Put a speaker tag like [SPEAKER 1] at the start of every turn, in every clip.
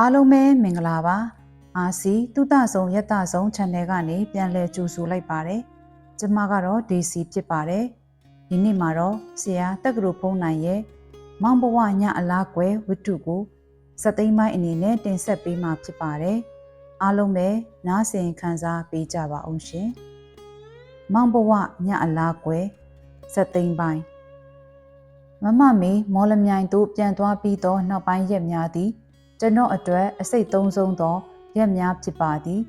[SPEAKER 1] အားလုံးပဲမင်္ဂလာပါအာစီတုတဆုံးယတဆုံး channel ကနေပြန်လည်ကြိုဆိုလိုက်ပါတယ်ကျမကတော့ DC ဖြစ်ပါတယ်ဒီနေ့မှာတော့ဆရာတက္ကသိုလ်ဖုန်းနိုင်ရဲ့မောင်ဘဝညအလားကွယ်ဝတ္ထုကိုစက်သိမ်းပိုင်းအနေနဲ့တင်ဆက်ပေးမှာဖြစ်ပါတယ်အားလုံးပဲနားဆင်ခံစားပေးကြပါအောင်ရှင်မောင်ဘဝညအလားကွယ်စက်သိမ်းပိုင်းမမမေမော်လမြိုင်တို့ပြန်သွားပြီးတော့နောက်ပိုင်းရက်များသည် ကျွန်တော်အတွက်အစိတ်သုံးဆုံးသောရက်များဖြစ်ပါသည်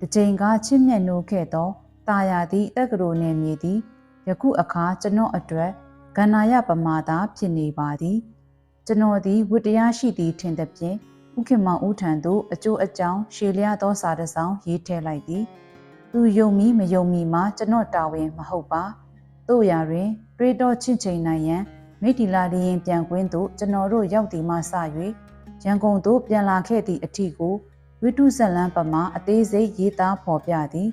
[SPEAKER 1] တစ်ချိန်ကချစ်မြတ်နိုးခဲ့သောတာယာသည့်တက္ကသိုလ်နယ်မြေသည်ယခုအခါကျွန်တော်အတွက်ကန္နာယပမာသာဖြစ်နေပါသည်ကျွန်တော်သည်ဝတ္တရားရှိသည်ထင်သဖြင့်ဥက္ကမောင်ဦးထံသို့အကျိုးအကြောင်းရှေလျားသောစာတစ်စောင်ရေးထည့်လိုက်သည်သူယုံမီမယုံမီမှာကျွန်တော်တာဝန်မဟုတ်ပါတို့ရာတွင် တွေးတော့ချင့်ချိန်နိုင်ရန်မိထီလာလျင်ပြန်ကွင်းသို့ကျွန်တော်တို့ရောက်သည်မှစ၍ ရန်ကုန်သို့ပြန်လာခဲ့သည့်အထီကိုဝိတုဇလန်းပမာအသေးစိတ်ရေးသားဖော်ပြသည်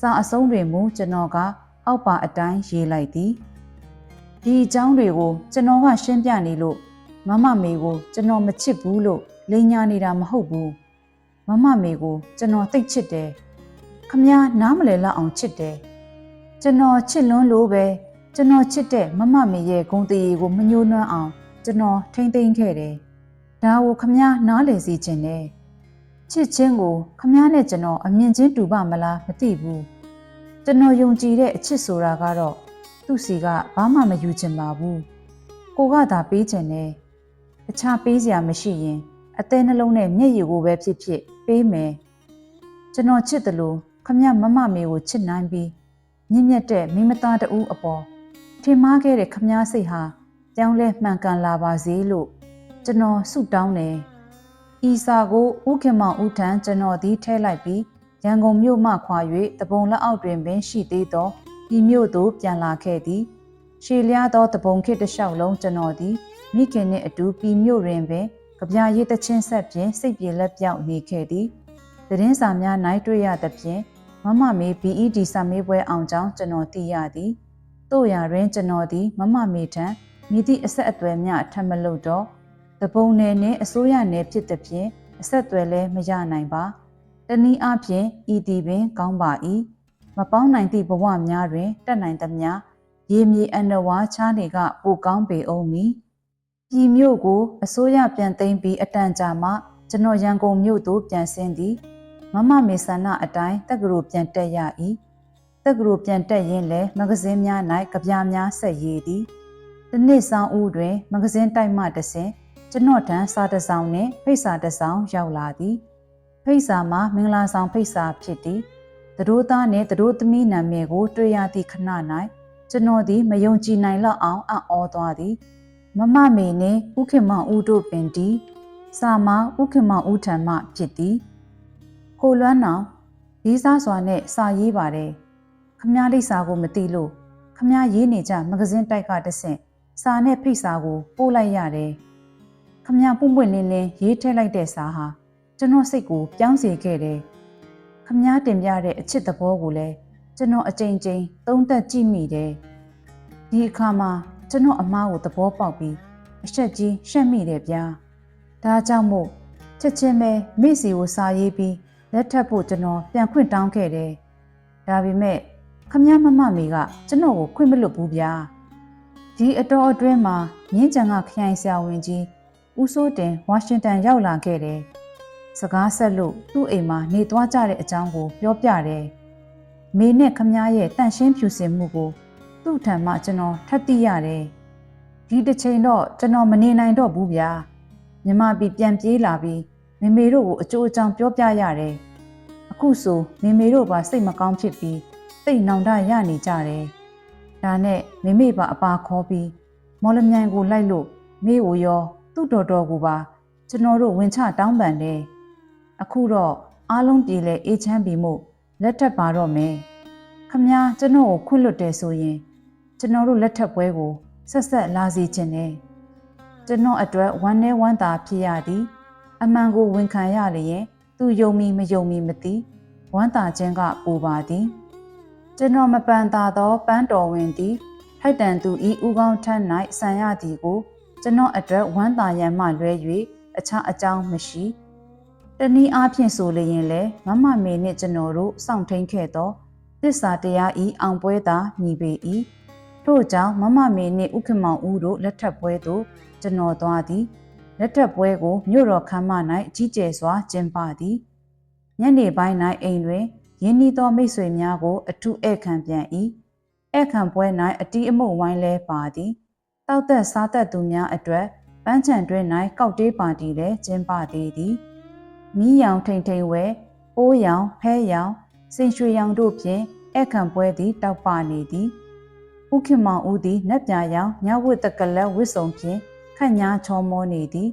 [SPEAKER 1] စာအဆုံးတွင်မူကျွန်တော်ကအောက်ပါအတိုင်းရေးလိုက်သည်ဒီအကြောင်းတွေကိုကျွန်တော်ကရှင်းပြနေလို့မမမေကိုကျွန်တော်မချစ်ဘူးလို့လိန်ညာနေတာမဟုတ်ဘူးမမမေကိုကျွန်တော်သိတ်ချစ်တယ်ခမည်းနားမလည်လောက်အောင်ချစ်တယ်ကျွန်တော်ချစ်လွန်းလို့ပဲကျွန်တော်ချစ်တဲ့မမမေရဲ့ဂုဏ်တရေကိုမညှိုးနှွမ်းအောင်ကျွန်တော်ထိမ့်သိမ့်ခဲ့တယ် ဒါကိုခမည်းနားလည်စီခြင်းနဲ့ချစ်ချင်းကိုခမည်းနဲ့ကျွန်တော်အမြင်ချင်းတူပါမလားမသိဘူးကျွန်တော်ယုံကြည်တဲ့အချစ်ဆိုတာကတော့သူ့စီကဘာမှမယူချင်ပါဘူးကိုကသာပေးချင်တယ်တခြားပေးစရာမရှိရင်အသေးနှလုံးနဲ့မျက်ရည်ကိုပဲဖြစ်ဖြစ်ပေးမယ်ကျွန်တော်ချစ်တယ်လို့ခမည်းမမမေကိုချစ်နိုင်ပြီးမြင့်မြတ်တဲ့မိမသားတဦးအပေါ်ထင်မှားခဲ့တဲ့ခမည်းစိတ်ဟာကြောင်းလဲမှန်ကန်လာပါစေလို့ ကျွန်တော်ဆုတောင်းတယ်။ဤစာကိုဥခင်မောင်ဦးထံကျွန်တော်သည်ထဲလိုက်ပြီးရန်ကုန်မြို့မှခွာ၍တပုံလက်အောက်တွင်ပင်ရှိသေးသောဤမြို့သို့ပြန်လာခဲ့သည်။ရှေလျားသောတပုံခေတ်တစ်လျှောက်လုံးကျွန်တော်သည်မိခင်နှင့်အတူပြည်မြို့တွင်ပင်ကြပြာရည်တချင်းဆက်ဖြင့်စိတ်ပြေလက်ပြောက်နေခဲ့သည်။သတင်းစာများ၌တွေ့ရသဖြင့်မမမေ BED စာမေးပွဲအောင်ကြောင်းကျွန်တော်သိရသည်။တို့ရာတွင်ကျွန်တော်သည်မမမေထံမြည်သည့်အဆက်အသွယ်များထပ်မလို့တော့ တပုံနယ်နှင့်အစိုးရနယ်ဖြစ်သည်ဖြင့်အဆက်အသွယ်လည်းမရနိုင်ပါတနည်းအားဖြင့်ဤသည်ပင်ကောင်းပါ၏မပေါင်းနိုင်သည့်ဘဝများတွင်တက်နိုင်သမျှရေမြေအန္တဝါချားနေကပိုကောင်းပေအောင်မည်ပြည်မြို့ကိုအစိုးရပြန်သိမ်းပြီးအတန်ကြာမှကျွန်တော်ရန်ကုန်မြို့သို့ပြန်ဆင်းသည်မမမေဆန္ဒအတိုင်းတက္ကသိုလ်ပြန်တက်ရ၏တက္ကသိုလ်ပြန်တက်ရင်းလည်းမဂဇင်းများ၌ကြပြားများဆက်ရည်သည်တစ်နှစ်ဆောင်ဦးတွင် မဂဇင်းတိုက်မှတဆင် ကျွန်တော်ထံစာတစ်စောင်နှင့်ဖိတ်စာတစ်စောင်ရောက်လာသည်ဖိတ်စာမှာမင်္ဂလာဆောင်ဖိတ်စာဖြစ်သည်သတို့သားနှင့်သတို့သမီးနာမည်ကို တွေ့ရသည့်ခဏ၌ကျွန်တော်သည်မယုံကြည်နိုင်လောက်အောင်အံ့ဩသွားသည်မမမေနှင့်ဥခင်မောင်ဦးတို့ပင်ဒီစာမှာဥခင်မောင်ဦးထံမှဖြစ်သည်ကိုလွမ်းနောင်ရေးစားစွာနဲ့စာရေးပါတယ်ခမားလိပ်စာကိုမသိလို့ခမားရေးနေကြမဂဇင်းတိုက်ကတဆင့်စာနဲ့ဖိတ်စာကိုပို့လိုက်ရတယ် ခမပွန့်ပွန့်လင်းလင်းရေးထည့်လိုက်တဲ့စာဟာကျွန်တော်စိတ်ကိုပြောင်းစေခဲ့တယ်ခမတင်ပြတဲ့အချစ်သဘောကိုလည်းကျွန်တော်အကြိမ်ကြိမ်သုံးသပ်ကြည့်မိတယ်ဒီအခါမှာကျွန်တော်အမားကိုသဘောပေါက်ပြီးအဆက်ကြီးရှက်မိတယ်ဗျာဒါကြောင့်မို့ချက်ချင်းပဲမိစီကိုစာရေးပြီးလက်ထပ်ဖို့ကျွန်တော်ပြန်ခွင့်တောင်းခဲ့တယ်ဒါပေမဲ့ခမမမမေကကျွန်တော်ကိုခွင့်မလွတ်ဘူးဗျာဒီအတော်အတွင်းမှာမြင်းကြံကခရိုင်ဆရာဝန်ကြီး ဦးစိုးတင်ဝါရှင်တန်ရောက်လာခဲ့တယ်။စကားဆက်လို့သူ့အိမ်မှာနေသွားကြတဲ့အကြောင်းကိုပြောပြတယ်။မေနဲ့ခမည်းရဲ့တန့်ရှင်းဖြူစင်မှုကိုသူ့ထံမှကျွန်တော်ထပ်သိရတယ်။ဒီတစ်ချိန်တော့ကျွန်တော်မနေနိုင်တော့ဘူးဗျာ။မြမပြည်ပြန်ပြေးလာပြီးမေမေတို့ကိုအကျိုးအကြောင်းပြောပြရတယ်။အခုဆိုမေမေတို့ပါစိတ်မကောင်းဖြစ်ပြီးစိတ်နောင်တရနေကြတယ်။ဒါနဲ့မေမေပါအပါခေါ်ပြီးမော်လမြိုင်ကိုလိုက်လို့မေကိုရော သူ့တော်တော်ကိုပါကျွန်တော်တို့ဝင်ချတောင်းပန်တယ်အခုတော့အားလုံးပြေလဲအေးချမ်းပြီမို့လက်ထပ်ပါတော့မယ်ခမည်းကျွန်တော်ကိုခွင့်လွတ်တယ်ဆိုရင်ကျွန်တော်တို့လက်ထပ်ပွဲကိုဆက်ဆက်လာစီခြင်းနဲ့ကျွန်တော်အတွက်ဝမ်းနဲ့ဝမ်းသာဖြစ်ရသည် အမှန်ကိုဝန်ခံရလျင်သူယုံမီမယုံမီမသိဝမ်းသာခြင်းကပူပါသည်ကျွန်တော်မပန်သာသောပန်းတော်ဝင်သည်ထိုက်တန်သူဤဥကောင်းထမ်း၌ဆံရသည်ကို ကျွန်တော်အတွက်ဝမ်းသာရန်မှလွဲ၍အခြားအကြောင်းမရှိတနည်းအားဖြင့်ဆိုလျင်လဲမမမေနှင့်ကျွန်တော်တို့စောင့်ထိန်ခဲ့သောသစ္စာတရားဤအောင်ပွဲသာမြည်ပေ၏ထို့ကြောင့်မမမေနှင့်ဥက္ကမောင်ဦးတို့လက်ထပ်ပွဲသို့ကျွန်တော်သွားသည်လက်ထပ်ပွဲကိုမြို့တော်ခမ်းမ၌ကြီးကျယ်စွာကျင်းပသည်ညနေပိုင်း၌အိမ်တွင်ရင်းနှီးသောမိတ်ဆွေများကို အထူးဧည့်ခံပြန်၏ဧည့်ခံပွဲ၌အတီးအမှုတ်ဝိုင်းလဲပါသည် တောက်သက်စားသက်သူများအတွက်ပန်းချံတွင်၌ကောက်တေးပါတီလည်းကျင်းပသေးသည်မီးရောင်ထိန်ထိန်ဝဲပိုးရောင်ဖဲရောင်စင်ရွှေရောင်တို့ဖြင့်အခန့်ပွဲသည်တောက်ပနေသည်ဥခင်မောင်ဦးသည်နက်ပြရောင်ညဝတ်တကလက်ဝစ်စုံဖြင့်ခန့်ညာချောမောနေသည်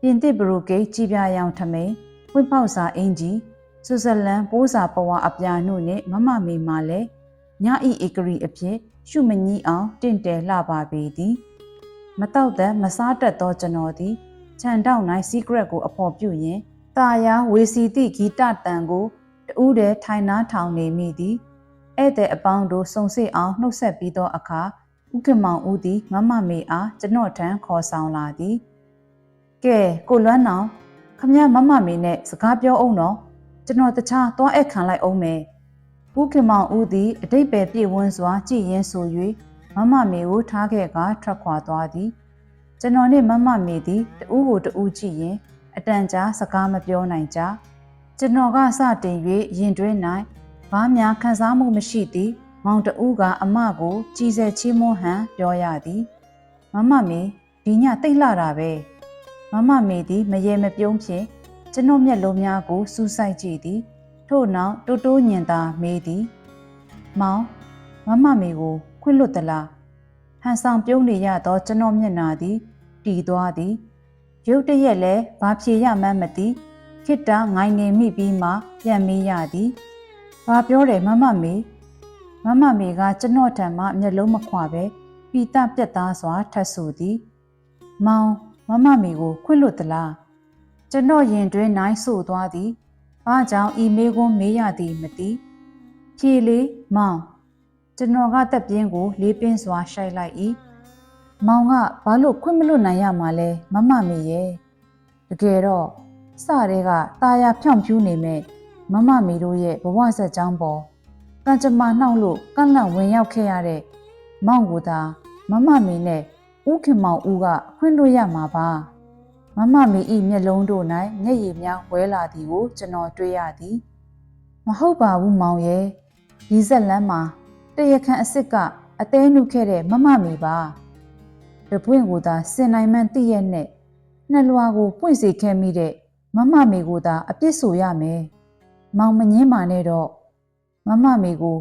[SPEAKER 1] ပြင်သစ်ဘရိုကိတ်ကြည်ပြရောင်ထမိန်ဝစ်ပေါက်စာအင်ဂျီဆွစ်ဇာလန်ပိုးစာပဝါအပြာနှုတ်နှင့်မမမီမာလည်းညဤဧကရီအဖြစ် ရှုမကြီးအောင်တင့်တယ်လှပါပေသည်မတော့တဲ့မစားတတ်သောကျွန်တော်သည်ခြံတောက်၌ secret ကိုအဖော်ပြုရင်းตาယာဝေစီတိဂီတတန်ကိုတူးတဲ့ထိုင်နာထောင်နေမိသည်ဧည့်သည်အပေါင်းတို့စုံစစ်အောင်နှုတ်ဆက်ပြီးသောအခါဥက္ကမောင်ဦးသည်မမမေအားကျွန်တော်ထံခေါ်ဆောင်လာသည်ကဲကိုလွမ်းနောင်ခမရမမမေနဲ့စကားပြောအောင်နော်ကျွန်တော်တခြားသွားအခန့်လိုက်အောင်မယ် ဥက္ကမောင်ဦးသည်အတိတ်ပဲပြည့်ဝန်းစွာကြည်ရင်ဆို၍မမမေကိုထားခဲ့ကထွက်ခွာသွားသည်ကျွန်တော်နှင့်မမမေသည်တူးကိုတူးကြည့်ရင်အတန်ကြာစကားမပြောနိုင်ကြကျွန်တော်ကစတင်၍ရင်တွင်း၌ဘာများခံစားမှုမရှိသည်မောင်တဦးကအမကို ကြည်စဲချီးမွမ်းဟန်ပြောရသည်မမမေဒီညတိတ်လာတာပဲမမမေသည်မရေမပြုံးဖြင့်ကျွန်တော်မျက်လုံးများကိုစူးစိုက်ကြည့်သည် ထို့နောက်တိုးတိုးညင်သာမေးသည် မောင်မမမေကို ခွင့်လွတ်သလားဟန်ဆောင်ပြုံးနေရသောကျွန်တော်မျက်နာသည်တည်သွားသည် ရုတ်တရက်လဲဘာဖြေရမှန်းမသိခိတ္တငိုင်းနေမိပြီးမှပြန်မေးရသည်ဘာပြောတယ်မမမေမမမေကကျွန်တော်ထံမှမျက်လုံးမခွာပဲပိတပြက်သားစွာထတ်ဆိုသည် မောင်မမမေကိုခွင့်လွတ်သလားကျွန်တော်ရင်တွင်နိုင်ဆိုသွားသည် ဘာကြောင့်ဤမေကွန်းမေးရသည်မသိဖြေလေမောင်ကျွန်တော်ကတက်ပြင်းကို လေးပင်းစွာရှိုက်လိုက်၏မောင်ကဘာလို့ခွင့်မလွတ်နိုင်ရမှာလဲမမမေရဲ့တကယ်တော့စတဲ့ကตาရဖြောင့်ဖြူးနေမဲ့မမမေတို့ရဲ့ဘဝဆက်ကြောင်းပေါ်ကံကြမ္မာနှောက်လို့ကန့်လန့်ဝင်ရောက်ခဲ့ရတဲ့မောင်ကိုသာမမမေနဲ့ဥခင်မောင်ဦးကခွင့်လွတ်ရမှာပါ မမမေဤမျက်လုံးတို့၌မျက်ရည်များဝဲလာသည်ကိုကျွန်တော်တွေ့ရသည်မဟုတ်ပါဘူးမောင်ရဲ့ဒီဇက်လန်းမှာတရခန့်အစ်စ်ကအသေးနုခဲ့တဲ့မမမေပါတပွင့်ကိုသာစင်နိုင်မှန်းသိရဲ့နဲ့နှလွာကိုပွင့်စေခဲ့မိတဲ့မမမေကိုသာအပြစ်ဆိုရမယ်။မောင်မငင်းပါနဲ့တော့မမမေကို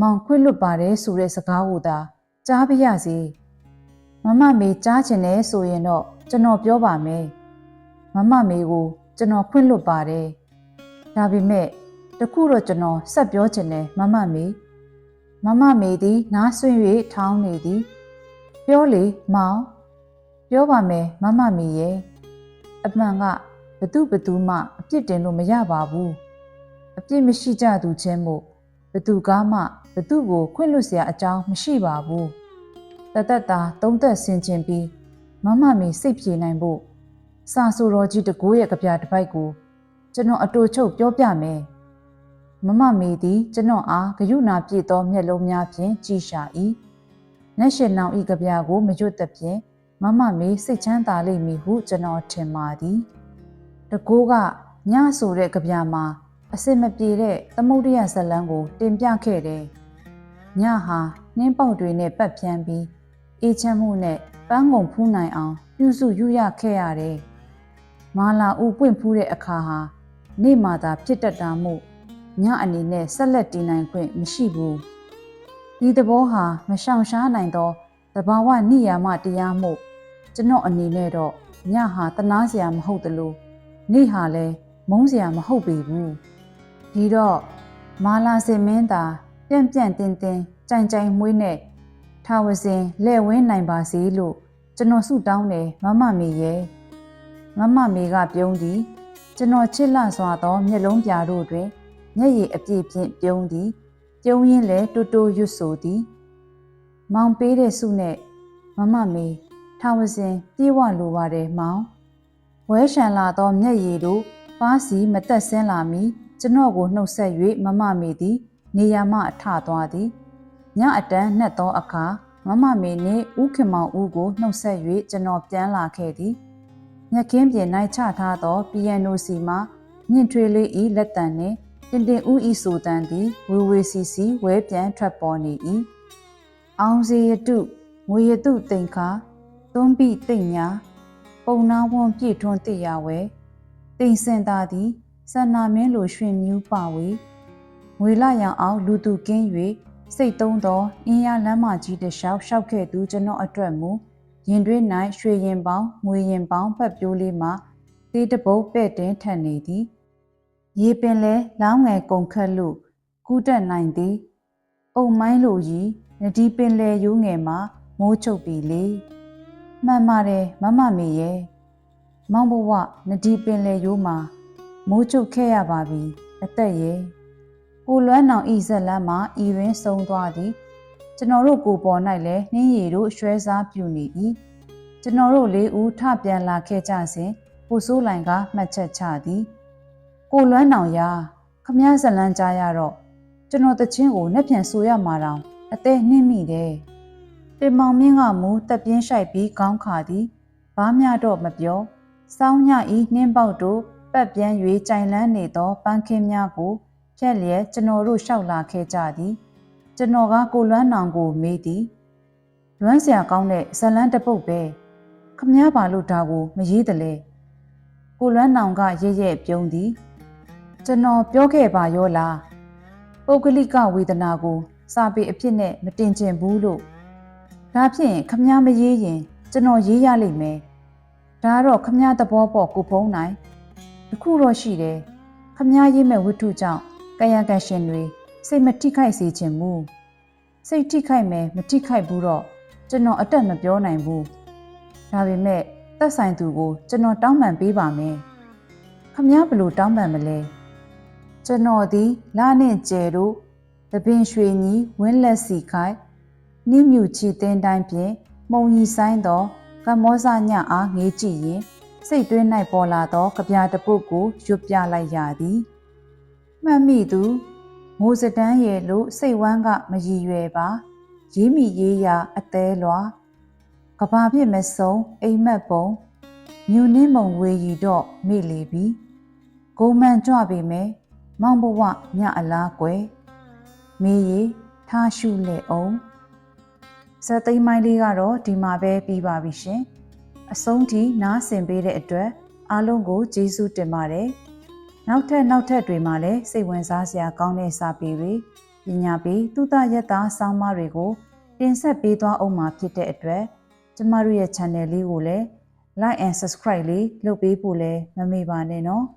[SPEAKER 1] မောင်ခွင့်လွတ်ပါတယ်ဆိုတဲ့စကားကိုသာကြားပြရစီ။မမမေကြားချင်တယ်ဆိုရင်တော့ကျွန်တော်ပြောပါမယ်။ မမမေကိုကျွန်တော်ခွင့်လွတ်ပါတယ်။ဒါပေမဲ့တခုတော့ကျွန်တော်ဆက်ပြောချင်တယ်မမမေမမမေသည်နားဆွင့်၍ထောင်းနေသည်ပြောလေမောင်ပြောပါမယ်မမမေရဲ့အမှန်ကဘသူဘသူမှအပြစ်တင်လို့မရပါဘူးအပြစ်မရှိကြသူချင်းမို့ဘသူကားမှဘသူကိုခွင့်လွတ်စရာအကြောင်းမရှိပါဘူးတသက်တာသုံးသက်ဆင်ခြင်ပြီးမမမေစိတ်ပြေနိုင်ဖို့ စာဆိုတော်ကြီးတကိုးရဲ့ကြပြတစ်ပိုက်ကိုကျွန်တော်အတူချုပ်ပြောပြမယ်မမမေသည်ကျွန်တော်အားဂယုဏပြည့်သောမျက်လုံးများဖြင့်ကြည်ရှာ၏နက်ရှင်နောင်ဤကြပြကိုမရွတ်သဖြင့်မမမေစိတ်ချမ်းသာလိမ့်မည်ဟုကျွန်တော်ထင်ပါသည်တကိုးကညဆိုတဲ့ကြပြမှာအစစ်မပြေတဲ့သမုဒ္ဒယဇလန်းကို တင်ပြခဲ့တယ်။ညဟာနှင်းပေါက်တွေနဲ့ပတ်ဖြန်းပြီးအေးချမ်းမှုနဲ့ပန်းကုန်ဖူးနိုင်အောင်ပြုစုယူရခဲ့ရတယ်။ မာလာဦးပွင့်ဖူးတဲ့အခါဟာနေ့မှသာဖြစ်တတ်တာမို့ညအနေနဲ့ဆက်လက်တည်နိုင်ခွင့်မရှိဘူး။ဒီသဘောဟာမရှောင်ရှားနိုင်သောတဘာဝနိယာမတရားမို့ကျွန်တော်အနေနဲ့တော့ညဟာတနာစရာမဟုတ်တလို့နေ့ဟာလည်းမုန်းစရာမဟုတ်ပေဘူးဒီတော့မာလာစင်မင်းသာပြန့်ပြန့်တင်းတင်းကြိုင်ကြိုင်မွေးနဲ့ထာဝစဉ်လဲ့ဝင်းနိုင်ပါစေလို့ကျွန်တော်ဆုတောင်းတယ်မမမေရဲ့ မမမေကပြုံးသည်ကျွန်တော်ချစ်လစွာသောမျက်လုံးပြာတို့တွင်မျက်ရည်အပြည့်ဖြင့်ပြုံးသည်ပြုံးရင်းလဲတူတူရွတ်ဆိုသည်မောင်ပေးတဲ့ဆုနဲ့မမမေထာဝစဉ်ပြေးဝလိုပါတယ်မောင်ဝဲရှန်လာသောမျက်ရည်တို့ပါးစီမတက်ဆင်းလာမီကျွန်တော်ကိုနှုတ်ဆက်၍မမမေသည် နေရာမှအထသွားသည်ညအတန်းနှက်သောအခါမမမေနှင့်ဦးခင်မောင်ဦးကိုနှုတ်ဆက်၍ကျွန်တော်ပြန်လာခဲ့သည် ညခင်းပြင်၌ချထားသောပီယန်နိုစီမှမြင့်ထွေးလေးဤလက်တံနှင့်တင်တင်ဦးဤဆိုတန်သည်ဝေဝေစီစီဝဲပြန်ထွက်ပေါ်နေ၏အောင်စီရတုငွေရတုတိန်ခါသွန်းပိတိတ်ညာပုံနာဝွန်ပြည့်ထွန်းတည်ရဝဲတိန်စင်သာသည်ဆန္နာမင်းလိုရွှင်မြူးပါဝေငွေလာရောင်အောင်လူသူကင်း၍စိတ်သုံးသောအင်းရလမ်းမကြီးတစ်လျှောက်ရှောက်ခဲ့သူကျွန်တော်အတွက်မူ ရင်တွင်း၌ရွှေရင်ပေါင်းငွေရင်ပေါင်းပတ်ပြိုးလေးမှတေးတပုတ်ပဲ့တင်ထက်နေသည်ရေပင်လဲလောင်းငယ်ကုန်ခတ်လို့ကူးတက်နိုင်သည်အုံမိုင်းလိုကြီးနဒီပင်လဲရိုးငယ်မှာမိုးချုပ်ပြီလေမှန်ပါတယ်မမမေရဲ့မောင်ဘဝနဒီပင်လဲရိုးမှာမိုးချုပ်ခဲ့ရပါပြီအသက်ရဲ့ကိုလွမ်းနောင်ဤဇက်လန်းမှာဤရင်းဆုံးသွားသည် ကျွန်တော်တို့ကိုပေါ်၌လဲနှင်းရည်တို့ရွှဲစားပြူနေ၏ကျွန်တော်တို့လေးဦးထပြန်လာခဲ့ကြစဉ်ကိုစိုးလိုင်ကမှတ်ချက်ချသည် ကိုလွမ်းနောင်ရာခမည်းဇလန်းကြားရတော့ကျွန်တော်တချင်းကိုနှက်ပြန်ဆိုရမှာတောင်အသေးနှင်းမိတယ်တင်မောင်မြင့်ကမူတက်ပြင်းရှိုက်ပြီးခေါင်းခါသည်ဘာမျှတော့မပြောစောင်းညဤနှင်းပေါက်တို့ပတ်ပြန်၍ကြိုင်လန်းနေသောပန်းခင်းများကိုဖြက်လျက်ကျွန်တော်တို့ရှောက်လာခဲ့ကြသည် ကျွန်တော်ကကိုလွမ်းနောင်ကိုမေးသည်လွမ်းစရာကောင်းတဲ့ဇလန်းတပုတ်ပဲခမည်းပါလို့ဒါကိုမရေးတလဲကိုလွမ်းနောင်ကရရဲ့ပြုံးသည်ကျွန်တော်ပြောခဲ့ပါရောလားပုဂ္ဂလိကဝေဒနာကိုစာပေအဖြစ်နဲ့မတင်ကျင်ဘူးလို့ဒါဖြင့်ခမည်းမရေးရင် ကျွန်တော်ရေးရလိမ့်မယ်ဒါတော့ခမည်းသဘောပေါ်ကိုဖုံးနိုင်တခုတော့ရှိတယ်ခမည်းရေးမဲ့ဝတ္ထုကြောင့်ကာယကံရှင်တွေ စိတ်မထိခိုက်စေချင်ဘူးစိတ်ထိခိုက်မယ်မထိခိုက်ဘူးတော့ကျွန်တော်အတက်မပြောနိုင်ဘူးဒါပေမဲ့သက်ဆိုင်သူကိုကျွန်တော်တောင်းပန်ပေးပါမယ်ခမည်းဘယ်လိုတောင်းပန်မလဲကျွန်တော်သည်လာနှင့်ကျဲတို့တပင်ရွှေညီဝင်းလက်စီခိုင်နိမြူချီတင်းတိုင်းဖြင့်မှုံကြီးဆိုင်သောကမောဇညအားငေးကြည့်ရင်စိတ်တွင်း၌ပေါ်လာသောကြပြတပုတ်ကိုရွတ်ပြလိုက်ရသည်မှတ်မိသူ မိုးစတန်းရဲ့လို့စိတ်ဝမ်းကမရည်ရွယ်ပါရေးမိရေးရာအသေးလွာကဘာပြစ်မဆုံးအိမ်မက်ပုံညူနှင်းမုံဝေရီတော့မိလေပြီဂုံမှန်ကြွပေမဲ့မောင်ဘဝညအလားကွယ်မေးရီထားရှုလေအောင်ဇက်သိမ်းမိုင်းလေးကတော့ဒီမှာပဲပြီးပါပြီရှင်အဆုံးထိနားဆင်ပေးတဲ့အတွက်အားလုံးကိုကျေးဇူးတင်ပါတယ် နောက်ထပ်နောက်ထပ်တွေမှာလည်းစိတ်ဝင်စားစရာကောင်းတဲ့စာပေတွေပညာပေးသုတယတ္တာဆောင်းပါးတွေကိုတင်ဆက်ပေးသွားအောင်မှာဖြစ်တဲ့အတွက်ကျမတို့ရဲ့ channel လေးကိုလည်း like and subscribe လေးလုပ်ပေးဖို့လည်းမမေ့ပါနဲ့နော်။